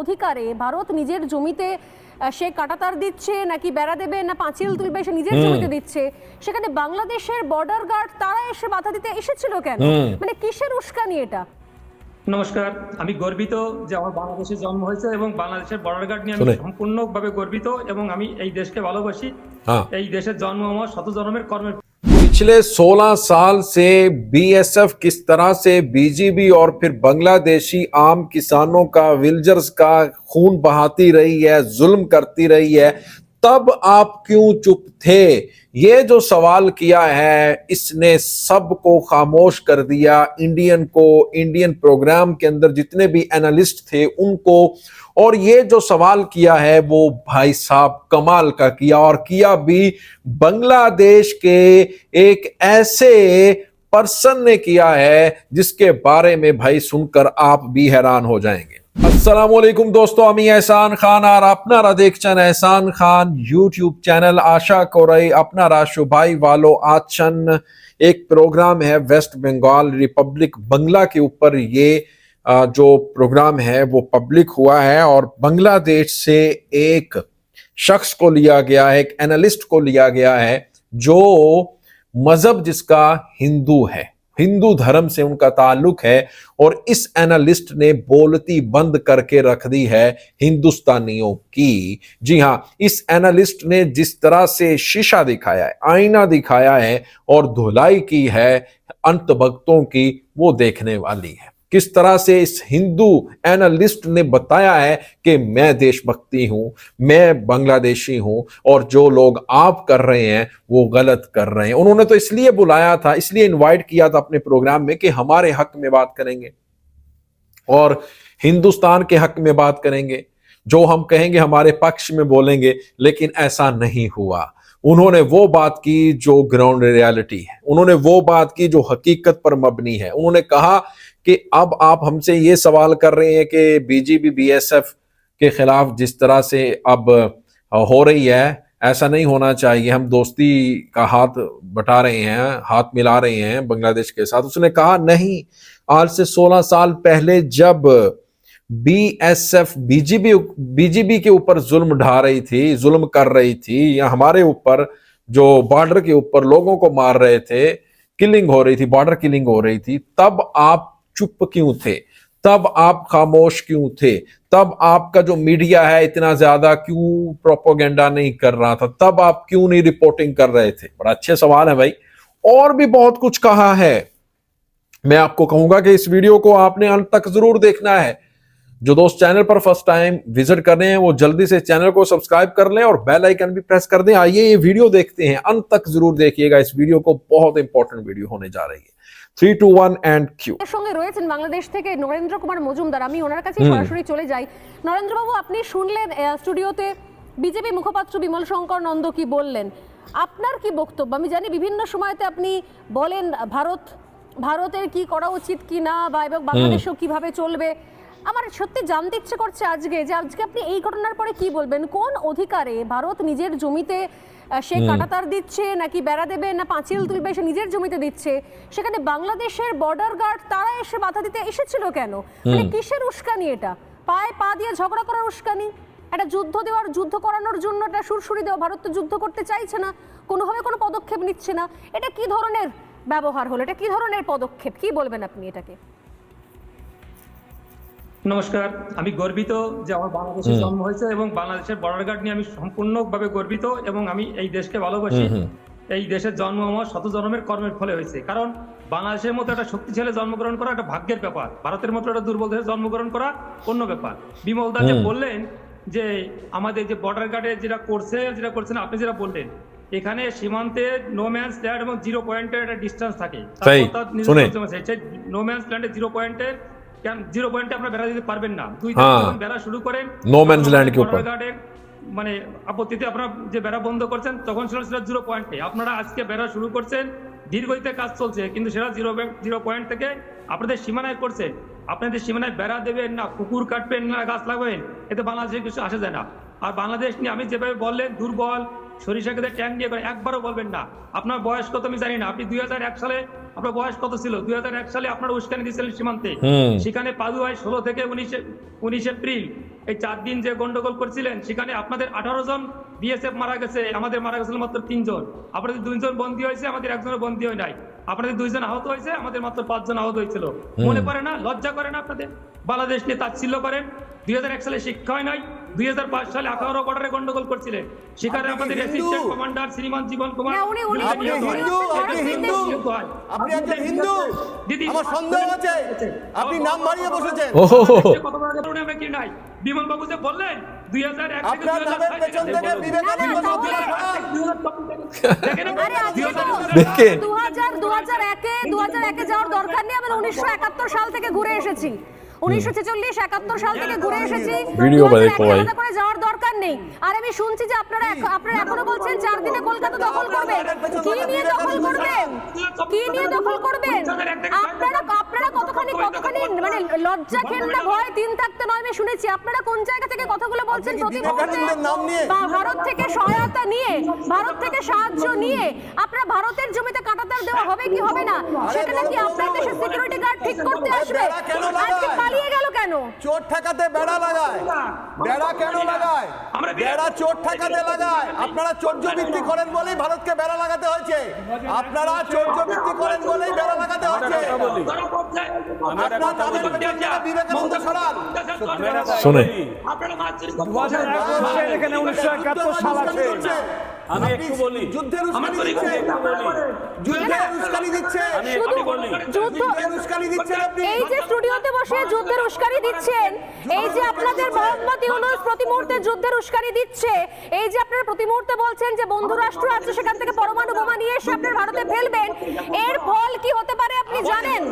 অধিকারে ভারত নিজের জমিতে সে কাটাতার দিচ্ছে নাকি বেড়া দেবে না পাঁচিল তুলবে সে নিজের জমিতে দিচ্ছে? সেখানে বাংলাদেশের বর্ডার গার্ড তারা এসে বাধা দিতে এসেছিল কেন? মানে কিসের উস্কানি এটা? নমস্কার আমি গর্বিত যে আমার বাংলাদেশে জন্ম হয়েছে এবং বাংলাদেশের বর্ডার গার্ড নিয়ে আমি। সম্পূর্ণভাবে গর্বিত এবং আমি এই দেশকে ভালোবাসি। এই দেশের জন্ম আমার শত জন্মের কর্মের پچھلے سولہ سال سے بی ایس ایف کس طرح سے بی جی بی اور پھر بنگلہ دیشی عام کسانوں کا ویلجرز کا خون بہاتی رہی ہے، ظلم کرتی رہی ہے تب آپ کیوں چپ تھے؟ یہ جو سوال کیا ہے، اس نے سب کو خاموش کر دیا۔ انڈین کو، انڈین پروگرام کے اندر جتنے بھی اینالسٹ تھے، ان کو۔ اور یہ جو سوال کیا ہے، وہ بھائی صاحب کمال کا کیا۔ اور کیا بھی بنگلہ دیش کے ایک ایسے پرسن نے کیا ہے، جس کے بارے میں بھائی سن کر آپ بھی حیران ہو جائیں گے۔ السلام علیکم دوستو، امی احسان খান আর আপনারা দেখছেন এহসান খান ইউটিউব চ্যানেল اپنا را شبائی والو آج আছেন ایک پروگرام ہے ویسٹ بنگال ریپبلک بنگلہ کے اوپر۔ یہ جو پروگرام ہے وہ پبلک ہوا ہے اور بنگلہ دیش سے ایک شخص کو لیا گیا ہے، ایک انالسٹ کو لیا گیا ہے جو مذہب جس کا ہندو ہے۔ ہندو دھرم سے ان کا تعلق ہے اور اس اینالسٹ نے بولتی بند کر کے رکھ دی ہے ہندوستانیوں کی۔ جی ہاں اس اینالسٹ نے جس طرح سے شیشہ دکھایا ہے، آئینہ دکھایا ہے اور دھلائی کی ہے انت بھگتوں کی وہ دیکھنے والی ہے۔ کس طرح سے اس ہندو اینالسٹ نے بتایا ہے کہ میں دیش بھکتی ہوں، میں بنگلہ دیشی ہوں اور جو لوگ آپ کر رہے ہیں وہ غلط کر رہے ہیں۔ انہوں نے تو اس لیے بلایا تھا، اس لیے انوائٹ کیا تھا اپنے پروگرام میں کہ ہمارے حق میں بات کریں گے اور ہندوستان کے حق میں بات کریں گے۔ جو ہم کہیں گے ہمارے پکش میں بولیں گے، لیکن ایسا نہیں ہوا۔ انہوں نے وہ بات کی جو گراؤنڈ ریالٹی ہے۔ انہوں نے وہ بات کی جو حقیقت پر مبنی ہے۔ انہوں نے کہا کہ اب آپ ہم سے یہ سوال کر رہے ہیں کہ بی جی بی بی ایس ایف کے خلاف جس طرح سے اب ہو رہی ہے، ایسا نہیں ہونا چاہیے۔ ہم دوستی کا ہاتھ بٹا رہے ہیں، ہاتھ ملا رہے ہیں بنگلہ دیش کے ساتھ۔ اس نے کہا، نہیں، آج سے سولہ سال پہلے جب بی ایس ایف، بی جی بی بی جی بی کے اوپر ظلم ڈھا رہی تھی، ظلم کر رہی تھی، یا ہمارے اوپر جو بارڈر کے اوپر لوگوں کو مار رہے تھے کلنگ ہو رہی تھی بارڈر کلنگ ہو رہی تھی، تب آپ چپ کیوں تھے؟ تب آپ خاموش کیوں تھے؟ تب آپ کا جو میڈیا ہے اتنا زیادہ کیوں پروپوگینڈا نہیں کر رہا تھا؟ تب آپ کیوں نہیں رپورٹنگ کر رہے تھے؟ بڑا اچھے سوال ہے بھائی۔ اور بھی بہت کچھ کہا ہے۔ میں آپ کو کہوں گا کہ اس ویڈیو کو آپ نے انت تک ضرور دیکھنا ہے۔ جو دوست چینل پر فرسٹ ٹائم وزٹ کر رہے ہیں، وہ جلدی سے چینل کو سبسکرائب کر لیں اور بیل آئیکن بھی پریس کر دیں۔ آئیے یہ ویڈیو دیکھتے ہیں۔ انت تک ضرور دیکھیے گا۔ اس ویڈیو کو بہت امپورٹنٹ ویڈیو ہونے جا رہی ہے۔ Three two one and Q সঙ্গে রয়েছেন বাংলাদেশ থেকে নরেন্দ্র কুমার মজুমদার। আমি ওনার কাছে সরাসরি চলে যাই। নরেন্দ্রবাবু আপনি শুনলেন স্টুডিওতে বিজেপি মুখপাত্র বিমল শঙ্কর নন্দ কি বললেন? আপনার কি বক্তব্য? আমি জানি বিভিন্ন সময়তে আপনি বলেন ভারত ভারতের কি করা উচিত কি না বা এবং বাংলাদেশও কীভাবে চলবে? আমার সত্যি জানতে ইচ্ছে করছে আজকে যে আজকে আপনি এই ঘটনার পরে কি বলবেন? কোন অধিকারে ভারত নিজের জমিতে সে কাটাতার দিচ্ছে নাকি বেড়া দেবে না পাঁচিল তুলবে সে নিজের জমিতে দিচ্ছে? সেখানে বাংলাদেশের বর্ডার গার্ড তারা এসে বাধা দিতে এসেছিল কেন? মানে কিসের উস্কানি এটা? পায়ে পা দিয়ে ঝগড়া করার উস্কানি? একটা যুদ্ধ দেওয়ার যুদ্ধ করানোর জন্য একটা সুরসুরি দেওয়া ভারত তো যুদ্ধ করতে চাইছে না কোনোভাবে কোনো পদক্ষেপ নিচ্ছে না। এটা কি ধরনের ব্যবহার হলো? এটা কি ধরনের পদক্ষেপ? কি বলবেন আপনি এটাকে? নমস্কার আমি গর্বিত যে আমার বাংলাদেশে জন্ম হয়েছে এবং বাংলাদেশের বর্ডার গার্ড নিয়ে আমি সম্পূর্ণভাবে গর্বিত এবং আমি এই দেশকে ভালোবাসি। এই দেশের জন্ম আমার শত জন্মের কর্মের ফলে হয়েছে। কারণ বাংলাদেশের মতো একটা শক্তিশালী জন্মগ্রহণ করা একটা ভাগ্যের ব্যাপার। ভারতের মতো একটা দুর্বল দেশে জন্মগ্রহণ করা অন্য ব্যাপার। বিমল দা যে বললেন যে আমাদের যে বর্ডার গার্ডে যেটা করছে যেটা করছেন আপনি যেটা বললেন এখানে সীমান্তে নো ম্যান্স ল্যান্ড এবং জিরো পয়েন্টের একটা ডিস্টেন্স থাকে। নো ম্যান্স ল্যান্ডে জিরো পয়েন্টের জিরো পয়েন্টে আপনারা বেড়া দিতে পারবেন না। দুই বেড়া শুরু করেন নো ম্যানস ল্যান্ড কে উপর মানে আপত্তিতে আপনারা যে বেড়া বন্ধ করছেন তখন ছিল সেটা জিরো পয়েন্টে আপনারা আজকে বেড়া শুরু করছেন দীর্ঘতে কাজ চলছে কিন্তু সেটা জিরো জিরো পয়েন্ট থেকে আপনাদের সীমানায় করছেন আপনাদের সীমানায় বেড়া দেবেন না কুকুর কাটবেন না গাছ লাগাবেন এতে বাংলাদেশে কিছু আসা যায় না। আর বাংলাদেশ নিয়ে আমি যেভাবে বললেন দুর্বল সরিষা খেতে ট্যাঙ্ক নিয়ে করে একবারও বলবেন না। আপনার বয়স কত আমি জানি না। আপনি দুই হাজার এক সালে আপনার বয়স কত ছিল? দুই হাজার এক সালে আপনার উস্কানি দিয়েছিলেন সীমান্তে। সেখানে পাদুয়ায় ষোলো থেকে উনিশে উনিশ এপ্রিল এই চার দিন যে গন্ডগোল করছিলেন সেখানে আপনাদের আঠারো জন বিএসএফ মারা গেছে। আমাদের মারা গেছিল মাত্র তিনজন। আপনাদের দুইজন বন্দী হয়েছে আমাদের একজনের বন্দী হয় নাই। আপনাদের দুইজন আহত হয়েছে আমাদের মাত্র পাঁচজন আহত হয়েছিল। মনে পড়ে না? লজ্জা করে না আপনাদের? বাংলাদেশ নিয়ে তাচ্ছিল্য করেন। দুই হাজার এক সালে শিক্ষা হয় নাই। দুই সালে আঠারো বর্ডারে গন্ডগোল করছিলেন। সেখানে আমাদের অ্যাসিস্ট্যান্ট কমান্ডার শ্রীমান জীবন কুমার আপনি নাম বাড়িয়ে বসেছেন। আমি বাবু যে বললেন দুই হাজার এক। দেখেন। দু হাজার দু হাজার একে দু হাজার একে যাওয়ার দরকার নেই। আমরা উনিশশো একাত্তর সাল থেকে ঘুরে এসেছি। উনিশশো ছেচল্লিশ একাত্তর সাল থেকে ঘুরে এসেছি। ভিডিও 2001 দেখো ভাই। করে যাওয়ার দরকার নেই। আর আমি শুনছি যে আপনারা আপনারা এখনও বলছেন চার দিনে কলকাতা দখল করবেন কি নিয়ে দখল করবেন কি নিয়ে দখল করবেন আপনারা আপনারা কতখানি কতখানি মানে লজ্জা ঘেন্না ভয় তিন থাকতে নয় আমি শুনেছি। আপনারা কোন জায়গা থেকে কথাগুলো বলছেন? প্রতি? ভারত থেকে সহায়তা নিয়ে ভারত থেকে সাহায্য নিয়ে আপনারা ভারতের হবে কি হবে না? সেটা নাকি আপনার দেশের সিকিউরিটি গার্ড ঠিক করতে আসবে? আজকে পালিয়ে গেল কেন? চোর ঠেকাতে বেড়া লাগায়। বেড়া কেন লাগায়? আমরা বেড়া চোর ঠেকাতে লাগায়। আপনারা চৌর্য বৃত্তি করেন বলেই ভারতকে বেড়া লাগাতে হয়েছে। আপনারা চৌর্য বৃত্তি করেন বলেই বেড়া লাগাতে হয়েছে। বিবেকানন্দ সরান শুনে। সাল আছে। আমি একটু বলি যুদ্ধের যুদ্ধের উস্কানি দিচ্ছে। আমি শুধু একটু বলি যুদ্ধ উস্কানি দিচ্ছেন আপনি। এই যে স্টুডিওতে বসে যুদ্ধের উস্কানি দিচ্ছেন এই যে আপনাদের মোহাম্মদ ইউনুস প্রতি মুহূর্তে যুদ্ধের উস্কানি দিচ্ছে এই যে আপনারা প্রতি মুহূর্তে বলছেন যে বন্ধু রাষ্ট্র আছে সেখান থেকে পরমাণু বোমা নিয়ে এসে আপনার ভারতে ফেলবেন এর ফল কি হতে পারে আপনি জানেন?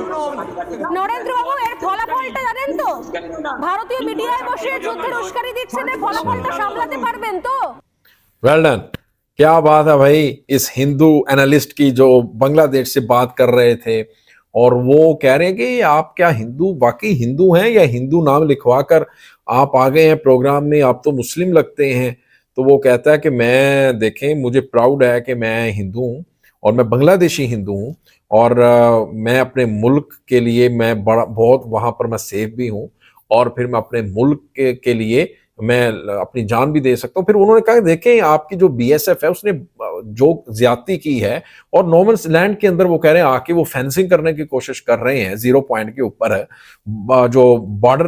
নরেন্দ্র বাবু এর ফলাফলটা জানেন তো? ভারতীয় মিডিয়ায় বসে যুদ্ধের উস্কানি দিচ্ছেন এর ফলাফলটা সামলাতে পারবেন তো? کیا بات ہے بھائی؟ اس ہندو انالسٹ کی جو بنگلہ دیش سے بات کر رہے تھے اور وہ کہہ رہے ہیں کہ آپ کیا ہندو باقی ہندو ہیں یا ہندو نام لکھوا کر آپ آ گئے ہیں پروگرام میں؟ آپ تو مسلم لگتے ہیں۔ تو وہ کہتا ہے کہ میں، دیکھیں، مجھے پراؤڈ ہے کہ میں ہندو ہوں اور میں بنگلہ دیشی ہندو ہوں اور میں اپنے ملک کے لیے میں بڑا، بہت وہاں پر میں سیف بھی ہوں اور پھر میں اپنے ملک کے لیے میں اپنی جان بھی دے سکتا ہوں۔ پھر انہوں نے کہا، دیکھیں، آپ کی جو بی ایس ایف ہے، اس نے جو زیادتی کی ہے اور نومنس لینڈ کے اندر وہ کہہ رہے ہیں آ کے وہ فینسنگ کرنے کی کوشش کر رہے ہیں زیرو پوائنٹ کے اوپر ہے۔ جو بارڈر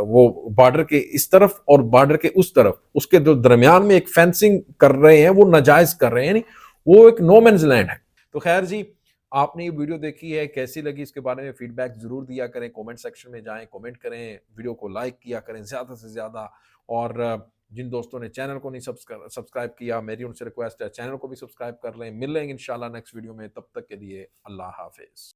وہ بارڈر کے اس طرف اور بارڈر کے اس طرف، اس کے جو درمیان میں ایک فینسنگ کر رہے ہیں، وہ ناجائز کر رہے ہیں۔ یعنی وہ ایک نومنس لینڈ ہے۔ تو خیر جی آپ نے یہ ویڈیو دیکھی ہے، کیسی لگی؟ اس کے بارے میں فیڈ بیک ضرور دیا کریں۔ کومنٹ سیکشن میں جائیں کومنٹ کریں۔ ویڈیو کو لائک کیا کریں، زیادہ سے زیادہ۔ اور جن دوستوں نے چینل کو نہیں سبسکرائب کیا میری ان سے ریکویسٹ ہے چینل کو بھی سبسکرائب کر لیں۔ مل لیں گے انشاءاللہ نیکسٹ ویڈیو میں۔ تب تک کے لیے اللہ حافظ۔